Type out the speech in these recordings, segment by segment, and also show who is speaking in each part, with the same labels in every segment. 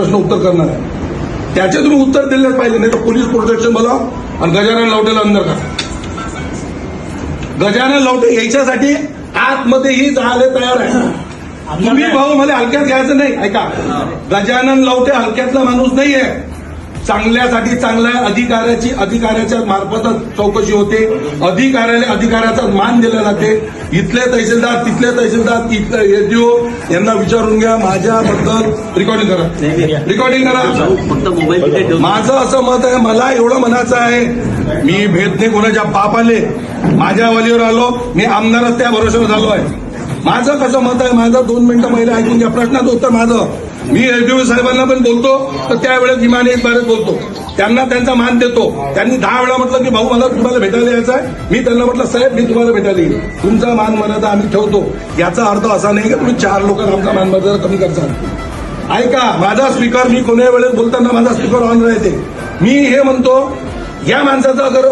Speaker 1: प्रश्न उत्तर करणार आहे. त्याचे तुम्ही उत्तर दिलेच पाहिजे नाही तर पोलीस प्रोटेक्शन बोला आणि गजानन लवटेला अंदर करा गजानन लवटे यायच्यासाठी आतमध्येही जायला तयार आहे तुम्ही भाऊ मला हलक्यात घ्यायचं नाही ऐका. गजानन लवटे हलक्यातला माणूस नाहीये. चांगल्यासाठी चांगल्या अधिकाऱ्याची अधिकाऱ्याच्या मार्फतच चौकशी होते. अधिकाऱ्याला अधिकाऱ्याचा मान दिला जाते. इथले तहसीलदार तिथले तहसीलदार इथले एसडीओ यांना विचारून घ्या. माझ्याबद्दल रेकॉर्डिंग करा. रेकॉर्डिंग करा. माझं असं मत आहे मला एवढं म्हणायचं आहे मी भेद नाही कोणाच्या पाप आले माझ्या वलीवर आलो मी आमदारच त्या भरोश्यावर झालो आहे. माझं कसं मत आहे माझं दोन मिनिटं महिला ऐकून घ्या. प्रश्नाचं उत्तर माझं. मी एसडीओ साहेबांना पण बोलतो तर त्यावेळेस विमाने बारे बोलतो. त्यांना त्यांचा मान देतो. त्यांनी दहा वेळा म्हटलं की भाऊ मला तुम्हाला भेटायला यायचं आहे. मी त्यांना म्हटलं साहेब मी तुम्हाला भेटायला येईल तुमचा मान मर्यादा आम्ही ठेवतो. याचा अर्थ असा नाही की तुम्ही चार लोक आमचा मान मर्यादा कमी करता. ऐका माझा स्पीकर मी कोण्या वेळेस बोलताना माझा स्पीकर ऑन राहते. मी हे म्हणतो या माणसाचं अगर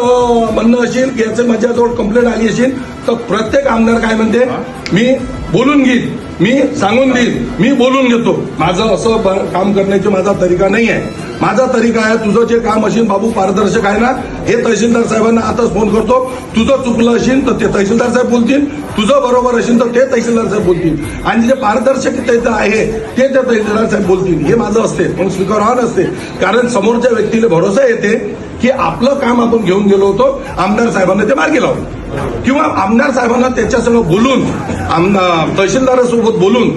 Speaker 1: म्हणणं असेल की याचं माझ्याजवळ कंप्लेंट आली असेल तर प्रत्येक आमदार काय म्हणते? मी बोलून घेईन. मी सांगून देईन. मी बोलून घेतो. माझं असं ब- काम करण्याची माझा तरीका नाही आहे माझा तरीका आहे तुझं जे काम असेल बाबू पारदर्शक आहे ना हे तहसीलदार साहेबांना आताच फोन करतो. तुझं चुकलं असेल तर ते तहसीलदार साहेब बोलतील. तुझं बरोबर असेल तर ते तहसीलदार साहेब बोलतील. आणि जे पारदर्शक आहे ते ते तहसीलदार साहेब बोलतील. हे माझं असते पण स्पीकर नसते. असते कारण समोरच्या व्यक्तीला भरोसा येते की आपलं काम आपण घेऊन गेलो होतो आमदार साहेबांना ते मार्गी लावलं किंवा आमदार साहेबांना त्याच्यासंग बोलून आमदार तहसीलदारासोबत बोलून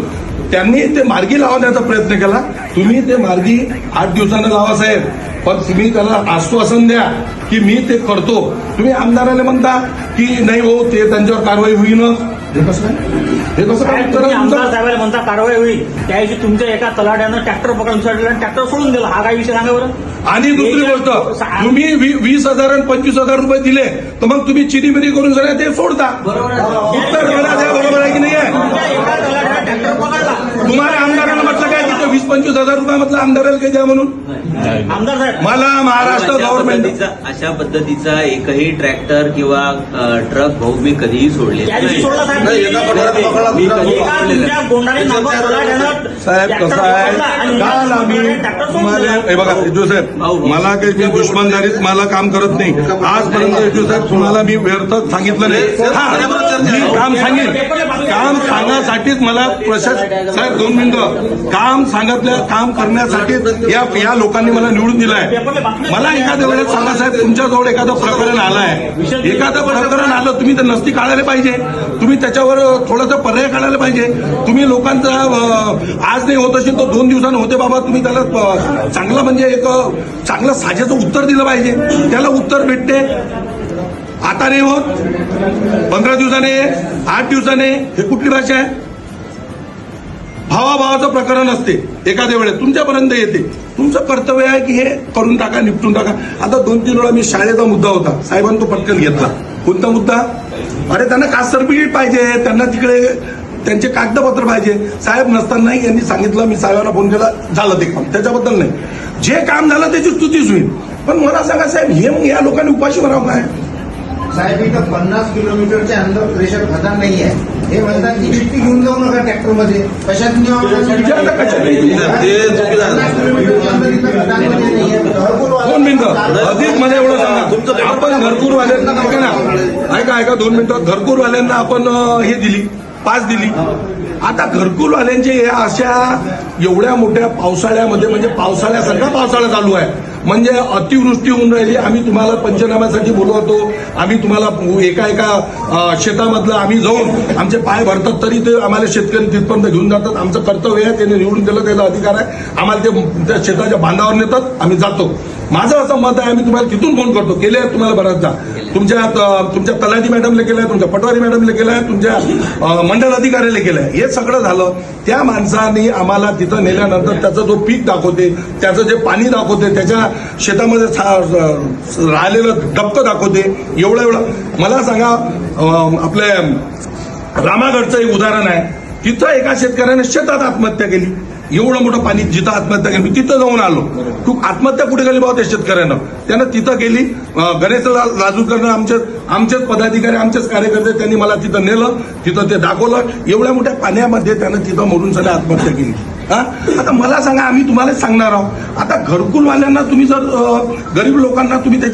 Speaker 1: त्यांनी ते मार्गी लावण्याचा प्रयत्न केला. तुम्ही ते मार्गी आठ दिवसानं लावा साहेब. पण तुम्ही त्याला आश्वासन द्या की मी ते करतो. तुम्ही आमदाराला म्हणता की नाही हो ते त्यांच्यावर कारवाई होईनच हे कसं काय? हे कसं
Speaker 2: आमदार? साहेबांना म्हणता कारवाई होईल. त्या दिवशी तुमच्या एका तलाट्यानं ट्रॅक्टर पकडून आणि ट्रॅक्टर सोडून दिला. हा काय विषय सांगा बरं?
Speaker 1: आणि दुसरी गोष्ट तुम्ही वीस हजार आणि पंचवीस हजार रुपये दिले तर मग तुम्ही चिरीमिरी करून सगळ्या ते सोडता. उत्तर मला द्या बरोबर आहे की नाही आहे
Speaker 2: तुमच्या एका तलाट्यानं ट्रॅक्टर पकडला
Speaker 1: तुम्हाला आमदाराला म्हटलं काय तिथं वीस पंचवीस हजार रुपये म्हटलं आमदाराला काही द्या म्हणून?
Speaker 2: आमदार साहेब
Speaker 1: मला महाराष्ट्र
Speaker 3: अशा
Speaker 1: गव्हर्नमेंट
Speaker 3: पद्धतीचा अशा पद्धतीचा एकही ट्रॅक्टर किंवा अ, ट्रक भाऊ मी कधीही सोडले
Speaker 2: त्या दिवशी सोडला साहेब.
Speaker 4: नाही, एका पठारात पकडला,
Speaker 3: मी
Speaker 4: दुसरा
Speaker 3: कधी
Speaker 2: एका
Speaker 3: सोडलेलं
Speaker 2: तुमच्या
Speaker 3: नाही.
Speaker 2: गोंडाने नागपूर तलाट्यानं
Speaker 1: साहेब
Speaker 2: ट्रॅक्टर
Speaker 1: कसं आहे?
Speaker 2: आणि
Speaker 1: काल आम्ही
Speaker 2: ट्रॅक्टर सोडून
Speaker 1: तुम्हाला
Speaker 2: दिला.
Speaker 1: हे बघा यजू साहेब मला काही दुश्मनदारीत मला काम करत नाही. आजपर्यंत यजू साहेब तुम्हाला मी व्यर्थ सांगितलं नाही. हा मी काम सांगेन. काम सांगण्यासाठीच मला प्रशासन साहेब दोन मिनिटं. काम सांगितलं काम करण्यासाठी या या लोकांनी मला निवडून दिलाय. मला एखाद्या वेळेस सांगा साहेब तुमच्याजवळ एखादं प्रकरण आलंय. एखादं प्रकरण आलं तुम्ही तर नसती काढायला पाहिजे. तुम्ही त्याच्यावर थोडंसं पर्याय काढायला पाहिजे. तुम्ही लोकांचा आज नाही होत असेल तो दोन दिवसानं होते बाबा तुम्ही त्याला चांगलं म्हणजे एक चांगलं साजेचं उत्तर दिलं पाहिजे. त्याला उत्तर भेटते. आता नाही होत. पंधरा दिवसाने आठ दिवसाने हे कुठली भाषा आहे? भावाभावाचं प्रकरण असते. एखाद्या वेळेस तुमच्यापर्यंत येते. तुमचं कर्तव्य आहे की हे करून टाका निपटून टाका. आता दोन तीन वेळा मी शाळेचा मुद्दा होता. साहेबांनी तो पटकन घेतला. कोणता मुद्दा? अरे त्यांना कास्ट सर्टिफिकेट पाहिजे. त्यांना तिकडे त्यांचे कागदपत्र पाहिजे. साहेब नसतानाही यांनी सांगितलं. मी साहेबांना फोन केला. झालं ते काम. त्याच्याबद्दल नाही. जे काम झालं त्याची स्तुतीच होईल. पण मला सांगा साहेब हे मग या लोकांनी उपाशी म्हणावं काय?
Speaker 5: साहेब इथं पन्नास किलोमीटरच्या अंदर प्रेशर खदान नाही आहे हे म्हणतात की चिठ्ठी घेऊन जाऊ नका ट्रॅक्टरमध्ये कशात
Speaker 1: दोन मिनिटं. अधिक मला एवढं सांगा. आपण घरपूरवाल्यांना ऐका ना. ऐका ऐका दोन मिनिटं. घरपूरवाल्यांना आपण हे दिली पाच दिली. आता घरकुलवाल्यांचे अशा एवढ्या मोठ्या पावसाळ्यामध्ये म्हणजे पावसाळ्यासारखा पावसाळा चालू आहे. म्हणजे अतिवृष्टी होऊन राहिली. आम्ही तुम्हाला पंचनाम्यासाठी बोलवतो. आम्ही तुम्हाला एका एका शेतामधलं आम्ही जाऊन आमचे पाय भरतात तरी ते आम्हाला शेतकरी तिथपर्यंत घेऊन जातात. आमचं कर्तव्य आहे त्याने निवडून दिलं त्याचा अधिकार आहे. आम्हाला ते त्या शेताच्या बांधावर नेतात आम्ही जातो. माझं असं मत आहे आम्ही तुम्हाला तिथून फोन करतो. केले आहेत तुम्हाला बऱ्याचदा. तुमच्या तुमच्या तलाठी मॅडमला आहे तुमच्या पटवारी मॅडमला आहे तुमच्या अं, मंडल अधिकाऱ्याला आहे हे सगळं झालं. त्या माणसाने आम्हाला तिथं नेल्यानंतर त्याचं जो पीक दाखवते त्याचं जे पाणी दाखवते त्याच्या शेतामध्ये सा- राहिलेलं डबकं दाखवते एवढं एवढं. मला सांगा आपले आपल्या रामागडचं एक उदाहरण आहे. तिथं एका शेतकऱ्याने शेतात आत्महत्या केली. एवढं मोठं पाणी जिथं आत्महत्या केली मी तिथं जाऊन आलो. तू आत्महत्या कुठे केली बाबा त्या शेतकऱ्यानं? त्यानं तिथं केली. अं, गणेश ला- लाजूकरनं आमचे आमचेच पदाधिकारी आमचेच कार्यकर्ते त्यांनी मला तिथं नेलं. तिथं ते दाखवलं. एवढ्या मोठ्या पाण्यामध्ये त्यानं तिथं मरून सगळ्या आत्महत्या केली. हा? आता मला सांगा आम्ही तुम्हाला सांगणार आहोत. आता घरकुलवाल्यांना तुम्ही जर गरीब लोकांना तुम्ही